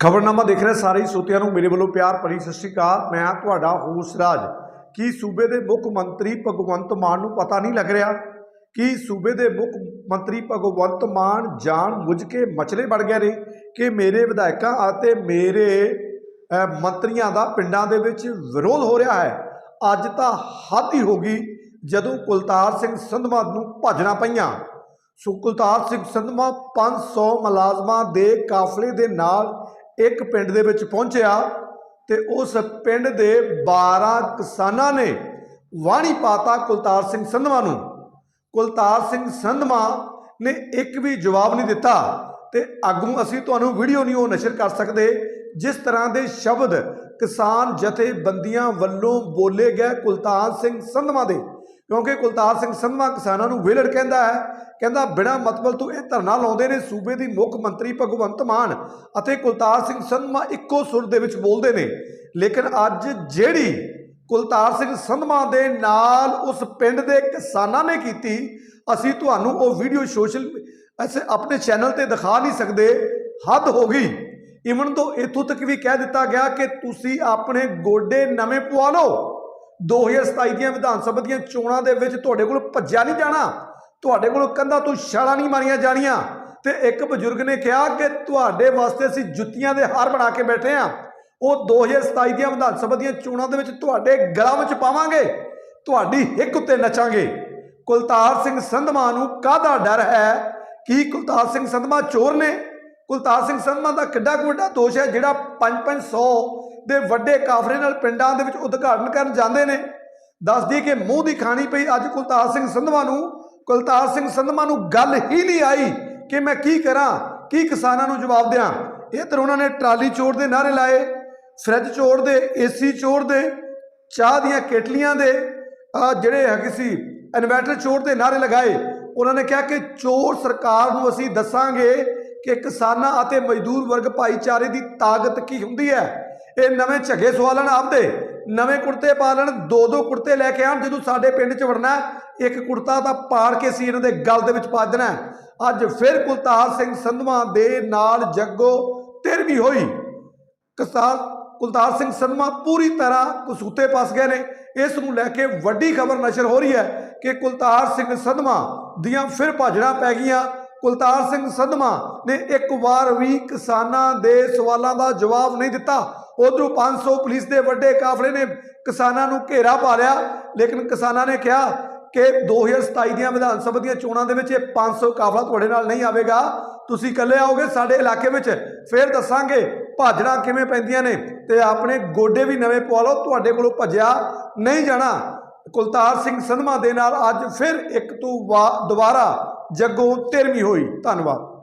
ਖਬਰਨਾਮਾ ਦੇਖ ਰਹੇ, ਸਾਰੇ ਹੀ ਸਰੋਤਿਆਂ ਨੂੰ ਮੇਰੇ ਵੱਲੋਂ ਪਿਆਰ ਭਰੀ ਸਤਿ ਸ਼੍ਰੀ ਅਕਾਲ, ਮੈਂ ਤੁਹਾਡਾ ਹੋਸ ਰਾਜ। ਕੀ ਸੂਬੇ ਦੇ ਮੁੱਖ ਮੰਤਰੀ ਭਗਵੰਤ ਮਾਨ ਨੂੰ ਪਤਾ ਨਹੀਂ ਲੱਗ ਰਿਹਾ? ਕਿ ਸੂਬੇ ਦੇ ਮੁੱਖ ਮੰਤਰੀ ਭਗਵੰਤ ਮਾਨ ਜਾਣ ਬੁੱਝ ਕੇ ਮਚਲੇ ਬਣ ਗਏ ਨੇ? ਕਿ ਮੇਰੇ ਵਿਧਾਇਕਾਂ ਅਤੇ ਮੇਰੇ ਮੰਤਰੀਆਂ ਦਾ ਪਿੰਡਾਂ ਦੇ ਵਿੱਚ ਵਿਰੋਧ ਹੋ ਰਿਹਾ ਹੈ? ਅੱਜ ਤਾਂ ਹੱਦ ਹੀ ਹੋ ਗਈ ਜਦੋਂ ਕੁਲਤਾਰ ਸਿੰਘ ਸੰਧਵਾ ਨੂੰ ਭੱਜਣਾ ਪਈਆਂ। ਸੋ ਕੁਲਤਾਰ ਸਿੰਘ ਸੰਧਵਾ 500 ਮੁਲਾਜ਼ਮਾਂ ਦੇ ਕਾਫਲੇ ਦੇ ਨਾਲ ਇੱਕ ਪਿੰਡ ਦੇ ਵਿੱਚ ਪਹੁੰਚਿਆ ਤੇ ਉਸ ਪਿੰਡ ਦੇ 12 ਕਿਸਾਨਾਂ ਨੇ ਵਾਣੀ ਪਾਤਾ ਕੁਲਤਾਰ ਸਿੰਘ ਸੰਧਵਾ ਨੂੰ। ਕੁਲਤਾਰ ਸਿੰਘ ਸੰਧਵਾ ਨੇ ਇੱਕ ਵੀ ਜਵਾਬ ਨਹੀਂ ਦਿੱਤਾ ਤੇ ਅੱਗੋਂ ਅਸੀਂ ਤੁਹਾਨੂੰ ਵੀਡੀਓ ਨਹੀਂ ਉਹ ਨਸ਼ਰ ਕਰ ਸਕਦੇ, ਜਿਸ ਤਰ੍ਹਾਂ ਦੇ ਸ਼ਬਦ ਕਿਸਾਨ ਜਥੇਬੰਦੀਆਂ ਵੱਲੋਂ ਬੋਲੇ ਗਏ ਕੁਲਤਾਰ ਸਿੰਘ ਸੰਧਵਾ ਦੇ। ਕਿਉਂਕਿ ਕੁਲਤਾਰ ਸਿੰਘ ਸੰਧਵਾ ਕਿਸਾਨਾਂ ਨੂੰ ਵਿਹਲੜ ਕਹਿੰਦਾ ਹੈ, ਕਹਿੰਦਾ ਬਿਨਾਂ ਮਤਲਬ ਤੋਂ ਇਹ ਧਰਨਾ ਲਾਉਂਦੇ ਨੇ, ਸੂਬੇ ਦੀ ਮੁੱਖ ਮੰਤਰੀ ਭਗਵੰਤ ਮਾਨ ਅਤੇ ਕੁਲਤਾਰ ਸਿੰਘ ਸੰਧਵਾ ਇੱਕੋ ਸੁਰ ਦੇ ਵਿੱਚ ਬੋਲਦੇ ਨੇ। ਲੇਕਿਨ ਅੱਜ ਜਿਹੜੀ ਕੁਲਤਾਰ ਸਿੰਘ ਸੰਧਵਾ ਦੇ ਨਾਲ ਉਸ ਪਿੰਡ ਦੇ ਕਿਸਾਨਾਂ ਨੇ ਕੀਤੀ, ਅਸੀਂ ਤੁਹਾਨੂੰ ਉਹ ਵੀਡੀਓ ਸੋਸ਼ਲ ਅਸੀਂ ਆਪਣੇ ਚੈਨਲ ਤੇ ਦਿਖਾ ਨਹੀਂ ਸਕਦੇ, ਹੱਦ ਹੋ ਗਈ। ਇਵਨ ਤੋਂ ਇਥੋਂ ਤੱਕ ਵੀ ਕਹਿ ਦਿੱਤਾ ਗਿਆ ਕਿ ਤੁਸੀਂ ਆਪਣੇ ਗੋਡੇ ਨਵੇਂ ਪਵਾ ਲਓ। 2027 ਦੀਆਂ ਵਿਧਾਨ ਸਭਾ ਦੀਆਂ ਚੋਣਾਂ ਦੇ ਵਿੱਚ ਤੁਹਾਡੇ ਕੋਲ ਭੱਜਿਆ ਨਹੀਂ ਜਾਣਾ। ਤੁਹਾਡੇ ਕੋਲ ਕੰਧਾਂ ਤੋਂ ਛਾਲਾਂ ਨਹੀਂ ਮਾਰੀਆਂ ਜਾਣੀਆਂ। ਤੇ ਇੱਕ ਬਜ਼ੁਰਗ ਨੇ ਕਿਹਾ ਕਿ ਤੁਹਾਡੇ ਵਾਸਤੇ ਅਸੀਂ ਜੁੱਤੀਆਂ ਦੇ ਹਾਰ ਬਣਾ ਕੇ ਬੈਠੇ ਆ ਉਹ 2027 ਦੀਆਂ ਵਿਧਾਨ ਸਭਾ ਦੀਆਂ ਚੋਣਾਂ ਦੇ ਵਿੱਚ ਤੁਹਾਡੇ ਗਲਾਂ ਵਿੱਚ ਪਾਵਾਂਗੇ। ਤੁਹਾਡੀ ਹਿੱਕ ਉੱਤੇ ਨੱਚਾਂਗੇ। ਕੁਲਤਾਰ ਸਿੰਘ ਸੰਧਮਾ ਨੂੰ ਕਾਹਦਾ ਡਰ ਹੈ? ਕੀ ਕੁਲਤਾਰ ਸਿੰਘ ਸੰਧਮਾ ਚੋਰ ਨੇ? ਕੁਲਤਾਰ ਸਿੰਘ ਸੰਧਮਾ ਦਾ ਕਿੱਡਾ ਕੁ ਵੱਡਾ ਦੋਸ਼ ਹੈ ਜਿਹੜਾ 5-500 ਦੇ ਵੱਡੇ ਕਾਫਲੇ ਨਾਲ ਪਿੰਡਾਂ ਦੇ ਵਿੱਚ ਉਦਘਾਟਨ ਕਰਨ ਜਾਂਦੇ ਨੇ। ਦੱਸਦੀ ਕਿ ਮੂੰਹ ਦੀ ਖਾਣੀ ਪਈ ਅੱਜ ਕੁਲਤਾਰ ਸਿੰਘ ਸੰਧਮਾ ਨੂੰ। ਕੁਲਤਾਰ ਸਿੰਘ ਸੰਧਮਾ ਨੂੰ ਗੱਲ ਹੀ ਨਹੀਂ ਆਈ ਕਿ ਮੈਂ ਕੀ ਕਰਾਂ, ਕੀ ਕਿਸਾਨਾਂ ਨੂੰ ਜਵਾਬ ਦਿਆਂ। ਇਹ ਤਾਂ ਉਹਨਾਂ ਨੇ ਟਰਾਲੀ ਚੋੜ ਦੇ ਨਾਰੇ ਲਾਏ, ਫਰਿੱਜ ਚੋੜ ਦੇ, ਏਸੀ ਚੋੜ ਦੇ, ਚਾਹ ਦੀਆਂ ਕੇਟਲੀਆਂ ਦੇ ਜਿਹੜੇ ਹੈਗੇ ਸੀ, ਇਨਵਰਟਰ ਚੋੜ ਦੇ ਨਾਰੇ ਲਗਾਏ। ਉਹਨਾਂ ਨੇ ਕਿਹਾ ਕਿ ਚੋਰ ਸਰਕਾਰ ਨੂੰ ਅਸੀਂ ਦੱਸਾਂਗੇ ਕਿ ਕਿਸਾਨਾਂ ਅਤੇ ਮਜ਼ਦੂਰ ਵਰਗ ਭਾਈਚਾਰੇ ਦੀ ਤਾਕਤ ਕੀ ਹੁੰਦੀ ਹੈ। ਇਹ ਨਵੇਂ ਝੱਗੇ ਸਵਾਲਣ ਆਪਦੇ। ਨਵੇਂ ਕੁੜਤੇ ਪਾ ਲੈਣ, ਦੋ ਦੋ ਕੁੜਤੇ ਲੈ ਕੇ ਆਣ ਜਦੋਂ ਸਾਡੇ ਪਿੰਡ 'ਚ ਵੜਨਾ ਇੱਕ ਕੁੜਤਾ ਤਾਂ ਪਾੜ ਕੇ ਸੀ ਇਹਨਾਂ ਦੇ ਗਲ ਦੇ ਵਿੱਚ ਪਾ ਦੇਣਾ ਅੱਜ ਫਿਰ ਕੁਲਤਾਰ ਸਿੰਘ ਸੰਧਵਾ ਦੇ ਨਾਲ ਜੱਗੋ ਵੀ ਹੋਈ। ਕਿਸਾਨ ਕੁਲਤਾਰ ਸਿੰਘ ਸੰਧਵਾ ਪੂਰੀ ਤਰ੍ਹਾਂ ਕਸੂਤੇ ਫਸ ਗਏ ਨੇ। ਇਸ ਨੂੰ ਲੈ ਕੇ ਵੱਡੀ ਖਬਰ ਨਸ਼ਰ ਹੋ ਰਹੀ ਹੈ ਕਿ ਕੁਲਤਾਰ ਸਿੰਘ ਸੰਧਵਾ ਦੀਆਂ ਫਿਰ ਭਾਜੜਾਂ ਪੈ ਗਈਆਂ। ਕੁਲਤਾਰ ਸਿੰਘ ਸੰਧਵਾ ਨੇ ਇੱਕ ਵਾਰ ਵੀ ਕਿਸਾਨਾਂ ਦੇ ਸਵਾਲਾਂ ਦਾ ਜਵਾਬ ਨਹੀਂ ਦਿੱਤਾ। ਉਧਰੋਂ 500 ਪੁਲਿਸ ਦੇ ਵੱਡੇ ਕਾਫਲੇ ਨੇ ਕਿਸਾਨਾਂ ਨੂੰ ਘੇਰਾ ਪਾ ਲਿਆ। ਲੇਕਿਨ ਕਿਸਾਨਾਂ ਨੇ ਕਿਹਾ ਕਿ 2027 ਦੀਆਂ ਵਿਧਾਨ ਸਭਾ ਦੀਆਂ ਚੋਣਾਂ ਦੇ ਵਿੱਚ ਇਹ 500 ਕਾਫਲਾ ਤੁਹਾਡੇ ਨਾਲ ਨਹੀਂ ਆਵੇਗਾ। ਤੁਸੀਂ ਇਕੱਲੇ ਆਓਗੇ ਸਾਡੇ ਇਲਾਕੇ ਵਿੱਚ। ਫਿਰ ਦੱਸਾਂਗੇ ਭਾਜੜਾਂ ਕਿਵੇਂ ਪੈਂਦੀਆਂ ਨੇ ਤੇ ਆਪਣੇ ਗੋਡੇ ਵੀ ਨਵੇਂ ਪਵਾ ਲਓ, ਤੁਹਾਡੇ ਕੋਲੋਂ ਭੱਜਿਆ ਨਹੀਂ ਜਾਣਾ। ਕੁਲਤਾਰ ਸਿੰਘ ਸੰਧਮਾ ਦੇ ਨਾਲ ਅੱਜ ਫਿਰ ਇੱਕ ਤੋਂ ਵਾ- ਦੁਬਾਰਾ ਜੱਗੋਂ 13ਵੀਂ ਹੋਈ। ਧੰਨਵਾਦ।